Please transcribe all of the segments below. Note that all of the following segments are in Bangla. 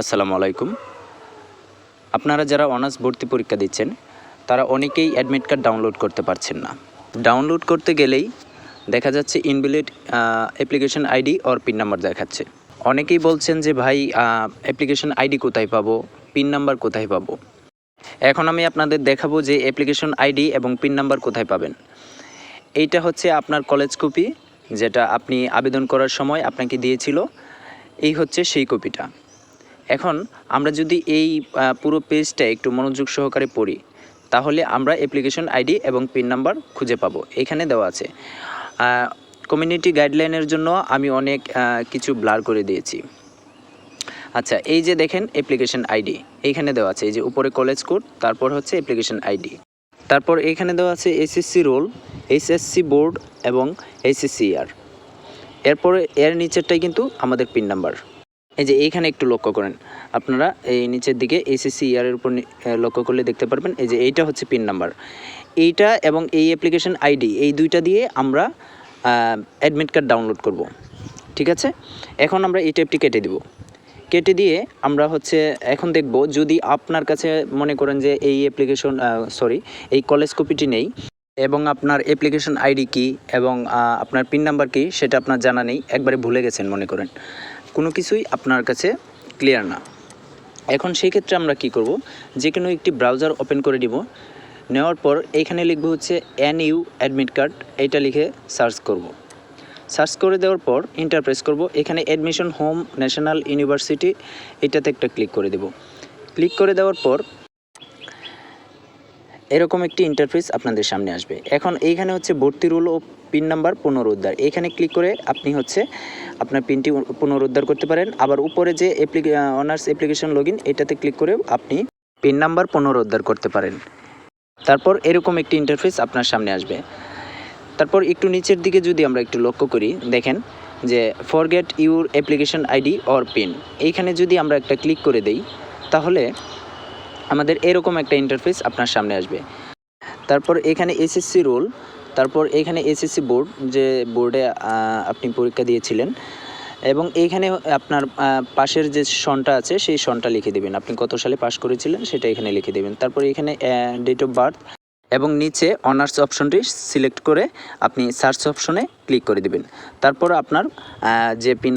আসসালামু আলাইকুম। আপনারা যারা অনার্স ভর্তি পরীক্ষা দিচ্ছেন, তারা অনেকেই অ্যাডমিট কার্ড ডাউনলোড করতে পারছেন না। ডাউনলোড করতে গেলেই দেখা যাচ্ছে invalid application ID or pin number দেখাচ্ছে। অনেকেই বলছেন যে, ভাই অ্যাপ্লিকেশন আইডি কোথায় পাবো? পিন নাম্বার কোথায় পাবো? এখন আমি আপনাদের দেখাবো যে অ্যাপ্লিকেশন আইডি এবং পিন নাম্বার কোথায় পাবেন। এইটা হচ্ছে আপনার কলেজ কপি যেটা আপনি আবেদন করার সময় আপনাকে দিয়েছিল। এই হচ্ছে সেই কপিটা এখন আমরা যদি এই পুরো পেজটা একটু মনোযোগ সহকারে পড়ি, তাহলে আমরা অ্যাপ্লিকেশন আইডি এবং পিন নাম্বার খুঁজে পাবো। এখানে দেওয়া আছে কমিউনিটি গাইডলাইনের জন্য আমি অনেক কিছু ব্লার করে দিয়েছি। আচ্ছা এই যে দেখেন অ্যাপ্লিকেশন আইডি এইখানে দেওয়া আছে, এই যে উপরে কলেজ কোড তারপর হচ্ছে অ্যাপ্লিকেশন আইডি তারপর এখানে দেওয়া আছে এসএসসি রোল এইচএসসি বোর্ড এবং এইচএসসিআর এরপরে এর নিচেরটাই কিন্তু আমাদের পিন নাম্বার এই যে এইখানে একটু লক্ষ্য করেন। আপনারা এই নিচের দিকে এসএসসি ইয়ারের উপর লক্ষ্য করলে দেখতে পারবেন, এই যে এইটা হচ্ছে পিন নাম্বার এইটা এবং এই অ্যাপ্লিকেশন আইডি এই দুইটা দিয়ে আমরা অ্যাডমিট কার্ড ডাউনলোড করব। ঠিক আছে? এখন আমরা এই ট্যাপটি কেটে দিব। কেটে দিয়ে আমরা হচ্ছে, এখন দেখব যদি আপনার কাছে মনে করেন যে এই অ্যাপ্লিকেশন সরি এই কলেজ কপিটি নেই এবং আপনার অ্যাপ্লিকেশন আইডি কি এবং আপনার পিন নাম্বার কি, সেটা আপনার জানা নেই, একবারে ভুলে গেছেন মনে করেন। কোনো কিছুই আপনার কাছে ক্লিয়ার না। এখন সেই ক্ষেত্রে আমরা কি করব? যে কোনো একটি ব্রাউজার ওপেন করে দিব। নেওয়ার পর এইখানে লিখব হচ্ছে এন ইউ অ্যাডমিট কার্ড এইটা লিখে সার্চ করব। সার্চ করে দেওয়ার পর ইন্টার প্রেস করব। এখানে অ্যাডমিশন হোম ন্যাশনাল ইউনিভার্সিটি এটাতে একটা ক্লিক করে দেব। ক্লিক করে দেওয়ার পর এরকম একটি ইন্টারফেস আপনাদের সামনে আসবে। এখন এইখানে হচ্ছে ভর্তি রুল ও পিন নাম্বার পুনরুদ্ধার। এখানে ক্লিক করে আপনি হচ্ছে আপনার পিনটি পুনরুদ্ধার করতে পারেন। আবার উপরে যে অ্যাপ্লিকে অনার্স অ্যাপ্লিকেশন লগ ইন এটাতে ক্লিক করে আপনি পিন নাম্বার পুনরুদ্ধার করতে পারেন। তারপর এরকম একটি ইন্টারফেস আপনার সামনে আসবে। তারপর একটু নিচের দিকে যদি আমরা একটু লক্ষ্য করি, দেখেন যে forget your application ID or pin এইখানে যদি আমরা একটা ক্লিক করে দেই, তাহলে আমাদের এরকম একটা ইন্টারফেস আপনার সামনে আসবে। তারপর এখানে এসএসসি রোল তারপর এখানে এসএসসি বোর্ড যে বোর্ডে আপনি পরীক্ষা দিয়েছিলেন। এবং এখানে আপনার পাশের যে সনটা আছে, সেই সনটা লিখে দেবেন। আপনি কত সালে পাশ করেছিলেন, সেটা এখানে লিখে দেবেন। তারপর এখানে ডেট অফ বার্থ এবং নিচে অনার্স অপশনটি সিলেক্ট করে আপনি সার্চ অপশনে ক্লিক করে দিবেন। তারপর আপনার যে পিন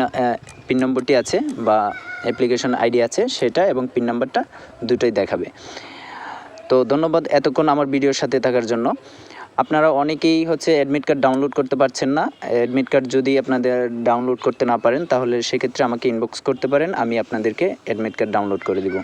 পিন নম্বরটি আছে বা অ্যাপ্লিকেশন আইডি আছে সেটা এবং পিন নাম্বারটা দুটোই দেখাবে। তো ধন্যবাদ এতক্ষণ আমার ভিডিওর সাথে থাকার জন্য। আপনারা অনেকেই হচ্ছে অ্যাডমিট কার্ড ডাউনলোড করতে পারছেন না। অ্যাডমিট কার্ড যদি আপনাদের ডাউনলোড করতে না পারেন, তাহলে সেক্ষেত্রে আমাকে ইনবক্স করতে পারেন, আমি আপনাদেরকে অ্যাডমিট কার্ড ডাউনলোড করে দিব।